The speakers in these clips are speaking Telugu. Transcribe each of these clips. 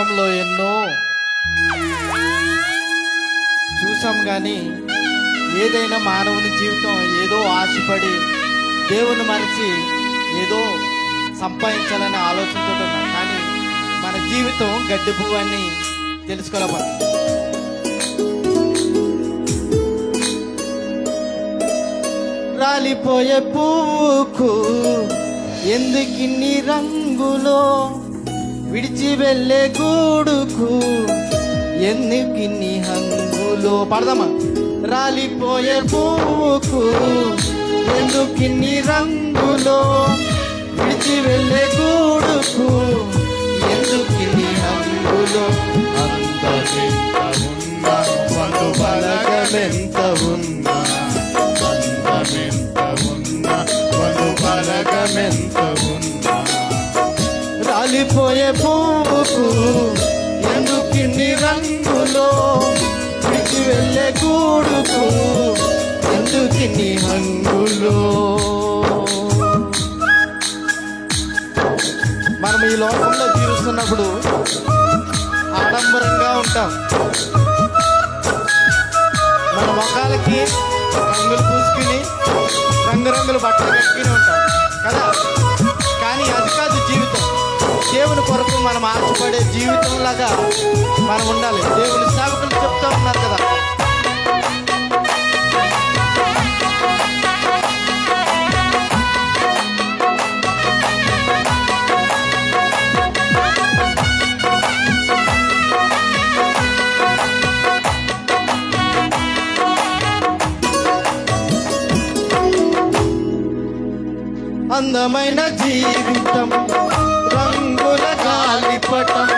లోకంలో ఎన్నో చూసాం కానీ ఏదైనా మానవుని జీవితం ఏదో ఆశపడి దేవుని మరిచి ఏదో సంపాదించాలనే ఆలోచనతో ఉన్నాం. కానీ మన జీవితం గడ్డి పువ్వు అని తెలుసుకోవాలి రాలిపోయే పువ్వుకు ఎందుకిన్ని రంగులో విడిచి వెళ్ళే గూడుకు ఎందుకిన్ని హంగులో? పడదామా? రాలిపోయే పువ్వుకు. ఎందుకిన్ని రంగులో? విడిచి ఉన్నప్పుడు ఆడంబరంగా ఉంటాం. మన ముఖాలకి రంగులు పూసుకుని రంగురంగుల బట్టలు కట్టుకుని ఉంటాం. కదా? కానీ అది కాదు జీవితం. దేవుని కొరకు మనం ఆశపడే జీవితం లాగా మనం ఉండాలి. దేవుని సేవకులు చెప్తా ఉన్నారు. అందమైన జీవితం రంగుల గాలిపటం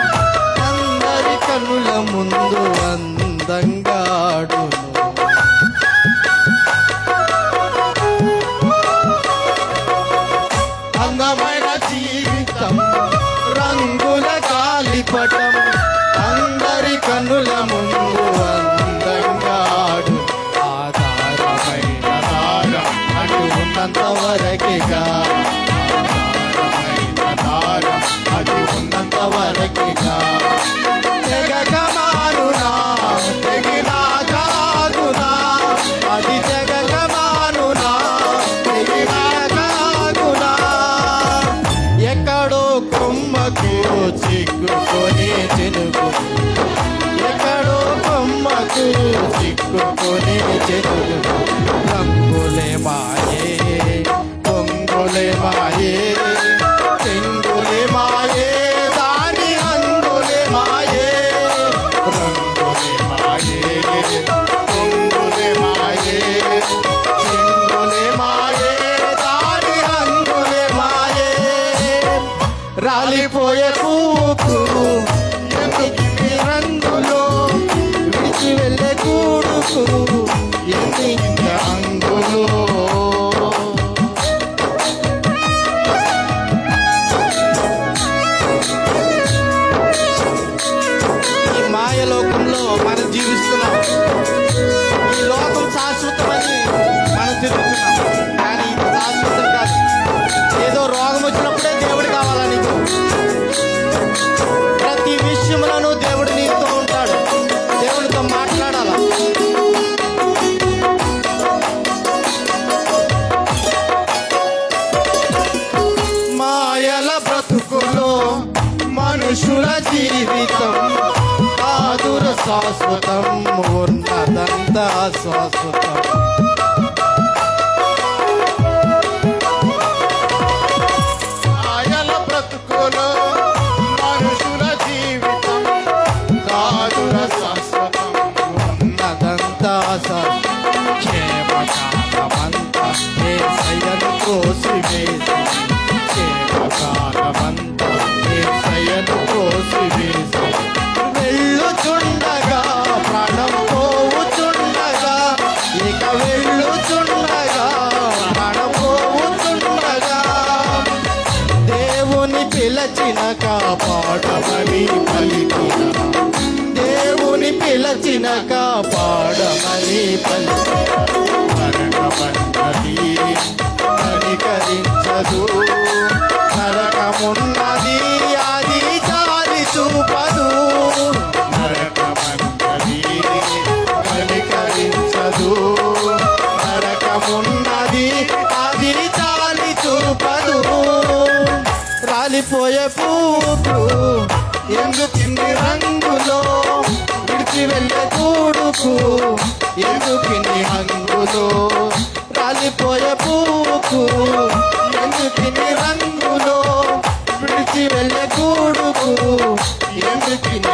అందరి కన్నుల ముందు అందంగాడు అందమైన జీవితం రంగుల గాలిపటం అందరి కన్నుల ముందు అందంగాడు ఆధారమైన దారం అటు ఉన్నంత రాలిపోయే పూకు ఎందుకు రంగులో విడిచి వెళ్ళే కూడుకు శాశ్వతం ఉన్నదంతా శాశ్వతం. దేవుని పిలచిన కాపాడమని పలికిన దేవుని పిలచిన కాపాడమని పలికిన నరకమన్నది కనికరించదు. నరకమున్నది గూడుకు ఎందుకిన్ని హంగులో రాలిపోయే పువ్వుకు ఎందుకిన్ని రంగులో విడిచి వెళ్ళే గూడుకు? ఎందుకిన్ని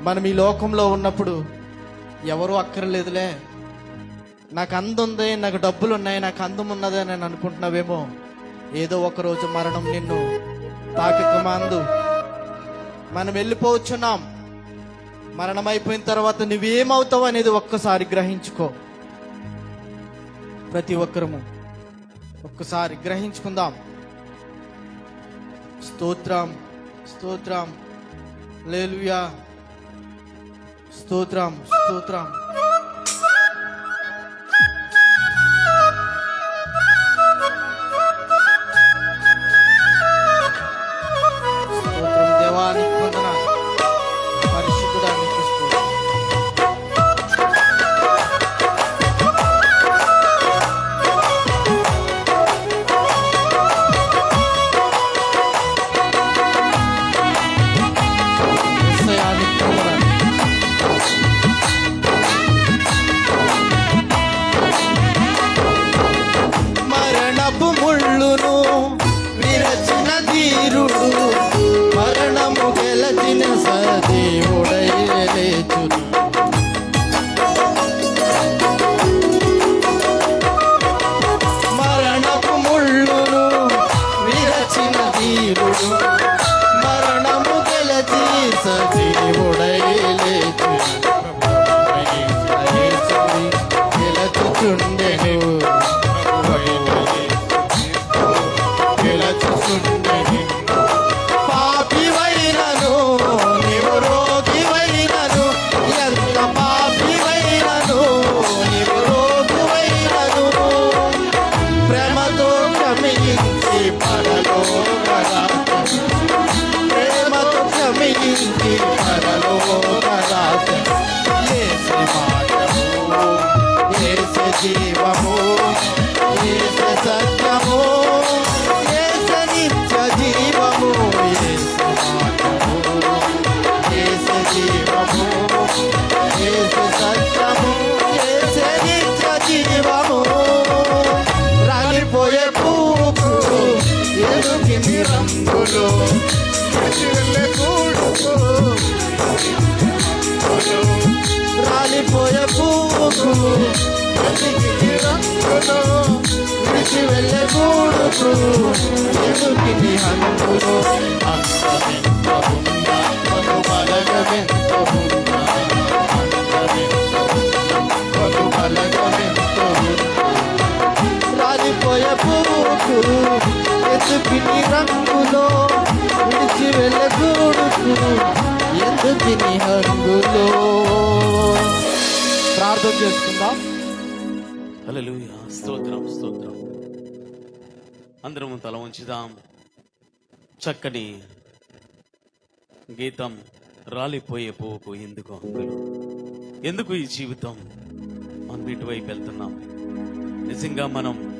మనం ఈ లోకంలో ఉన్నప్పుడు ఎవరూ అక్కర్లేదులే. నాకు అందం ఉంది నాకు డబ్బులు ఉన్నాయి నాకు అందం ఉన్నది అని నేను అనుకుంటున్నావేమో. ఏదో ఒకరోజు మరణం నిన్ను తాకకమాందు. మనం వెళ్ళిపోవచ్చున్నాం. మరణం అయిపోయిన తర్వాత నువ్వేమవుతావు అనేది ఒక్కసారి గ్రహించుకో. ప్రతి ఒక్కరము ఒక్కసారి గ్రహించుకుందాం. స్తోత్రం స్తోత్రం. లేలుయా స్తోత్రం స్తోత్రం. రాలిపోయే పువ్వుకు వెతికి రంగులో విడిచి వెళ్ళే గూడుకు ఎదుకిని హంగులు అందమెంత ఉన్నా రాలిపోయే పువ్వుకు రంగులో విడిచి వెళ్ళే గూడుకు హంగులో ప్రార్థన చేసుకుందాం. హలో స్తోత్రం స్తోత్రం. అందరము తల ఉంచుదాం చక్కని గీతం రాలిపోయే పోకు ఎందుకు హంగులు ఎందుకు ఈ జీవితం? మనం ఇటువైపు వెళ్తున్నాం. నిజంగా మనం